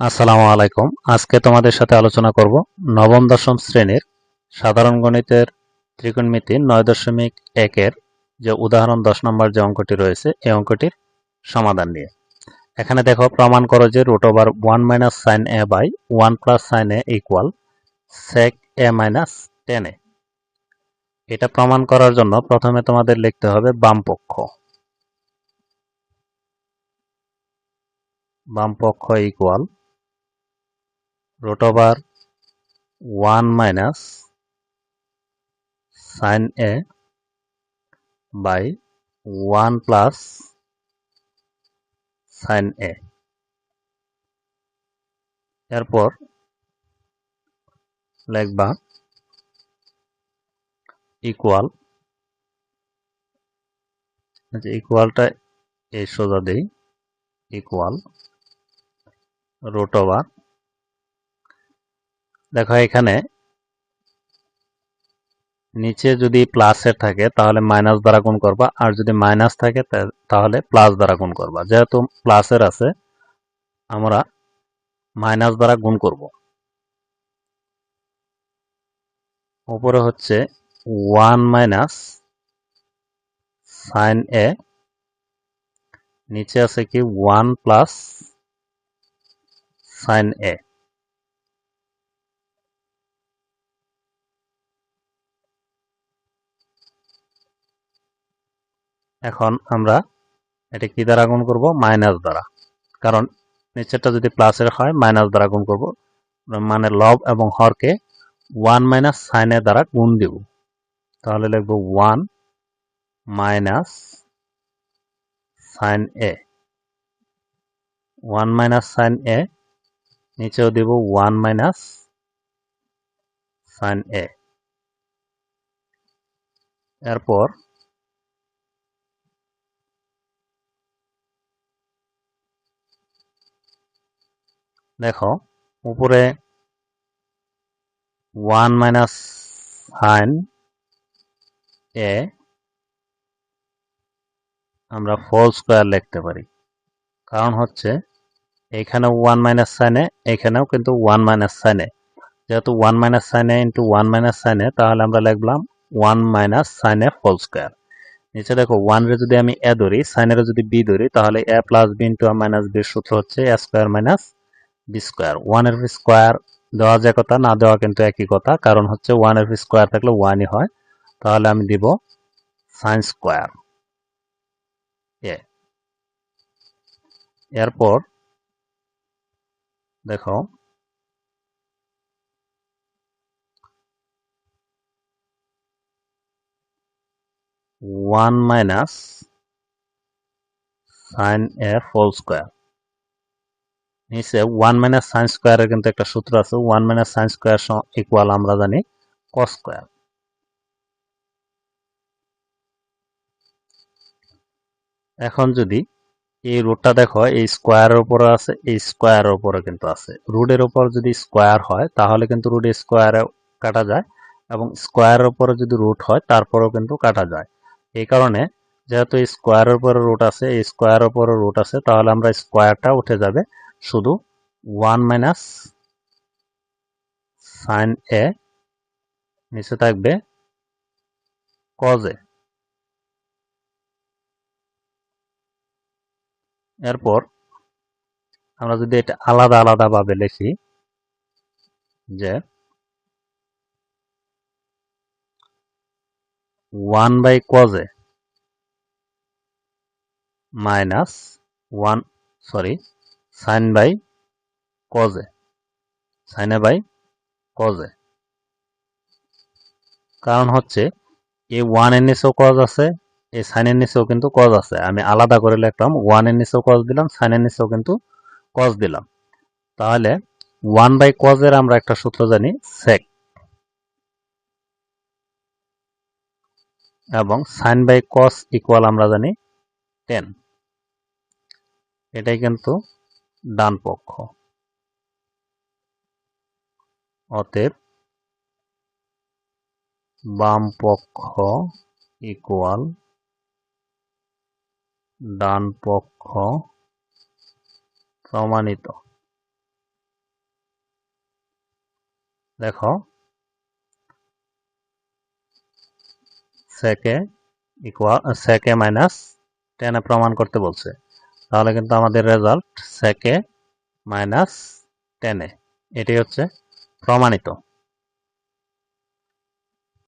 আসসালামু আলাইকুম। আজকে তোমাদের সাথে আলোচনা করব নবম, দশম শ্রেণির সাধারণ গণিতের ত্রিকোণমিতি নয় দশমিক একের যে উদাহরণ দশ নম্বর যে অঙ্কটি রয়েছে, এই অঙ্কটির সমাধান নিয়ে। এখানে দেখো, প্রমাণ করো যে root over one minus sine A by one plus sine A equal sec A minus tan A. এটা প্রমাণ করার জন্য প্রথমে তোমাদের লিখতে হবে বাম পক্ষ। বাম পক্ষ equal root over 1 minus sin a by 1 plus sin a. এরপর লিখবা ইকুয়াল ইকুয়ালটা এই সোজা দেই ইকুয়াল রুট ওভার দেখো এখানে নিচে যদি প্লাসের থাকে, তাহলে মাইনাস দ্বারা গুণ করবা। আর যদি মাইনাস থাকে তাহলে প্লাস দ্বারা গুণ করবা। যেহেতু প্লাসের আছে, আমরা মাইনাস দ্বারা গুণ করব। উপরে হচ্ছে ওয়ান মাইনাস সাইন এ নিচে আছে কি? ওয়ান প্লাস সাইন এ এখন আমরা এটা কি দ্বারা গুণ করব? মাইনাস দ্বারা। কারণ নিচেরটা যদি প্লাসের হয়, মাইনাস দ্বারা গুণ করব। মানে লব এবং হরকে ওয়ান মাইনাস সাইনের দ্বারা গুণ দিব। তাহলে লিখব one minus sine A one minus sine A নিচেও দিব ওয়ান মাইনাস সাইন এ এরপর দেখো, উপরে ওয়ান মাইনাস সাইন এ আমরা ফোল স্কোয়ার লিখতে পারি। কারণ হচ্ছে এখানে ওয়ান মাইনাস সাইনে এখানেও কিন্তু ওয়ান মাইনাস সাইনে যেহেতু one minus sine A into one minus sine A তাহলে আমরা লিখলাম ওয়ান মাইনাস সাইনে ফোল স্কোয়ার নিচে দেখো ওয়ান রে যদি আমি এ ধরি সাইনের যদি বি ধরি, তাহলে A plus B into minus বির সূত্র হচ্ছে A square minus B square ওয়ানের স্কোয়ার দেওয়া যায় কথা, না দেওয়া কিন্তু একই কথা, কারণ হচ্ছে ওয়ানের স্কোয়ার থাকলে ওয়ানই হয়। তাহলে আমি দিব সাইন স্কোয়ার এ। এরপর দেখো one minus sine A whole square নিচে ওয়ান মাইনাস সাইন স্কোয়ারের কিন্তু একটা সূত্র আছে one minus sine square equal আমরা জানি কস স্কোয়ার এখন যদি এই রুটটা দেখো, এই স্কোয়ারের উপরে আছে, এই স্কোয়ারের উপরে কিন্তু আছে। রুটের উপর যদি স্কোয়ার হয়, তাহলে কিন্তু রুট স্কোয়ারে কাটা যায় এবং স্কোয়ারের উপরে যদি রুট হয়, তারপরেও কিন্তু কাটা যায়। এই কারণে যেহেতু স্কোয়ারের উপরে রুট আছে, এই স্কোয়ারের উপরে রুট আছে, তাহলে আমরা স্কোয়ারটা উঠে যাবে শুধু ওয়ান মাইনাস সাইন এ নিচে থাকবে কজে এরপর আমরা যদি এটা আলাদা আলাদা ভাবে লিখি যে one by cos A minus one sorry sine by cos A, sine A by cos A. কারণ হচ্ছে এই ওয়ানের নিচেও কজ আছে এই সাইনের নিচেও কিন্তু কজ আছে। আমি আলাদা করে লিখলাম ওয়ানের নিচেও কজ দিলাম সাইনের নিচেও কিন্তু কজ দিলাম। তাহলে ওয়ান বাই কজের আমরা একটা সূত্র জানি সেক এবং সাইন বাই কস ইকুয়াল আমরা জানি টেন এটাই কিন্তু ডান পক্ষ। অতএব বাম পক্ষ ইকুয়াল ডান পক্ষ প্রমাণিত। দেখো সেকে ইকুয়াল সেকে মাইনাস টেনে প্রমাণ করতে বলছে। তাহলে কিন্তু আমাদের রেজাল্ট সেকে মাইনাস টেনে এটি হচ্ছে প্রমাণিত।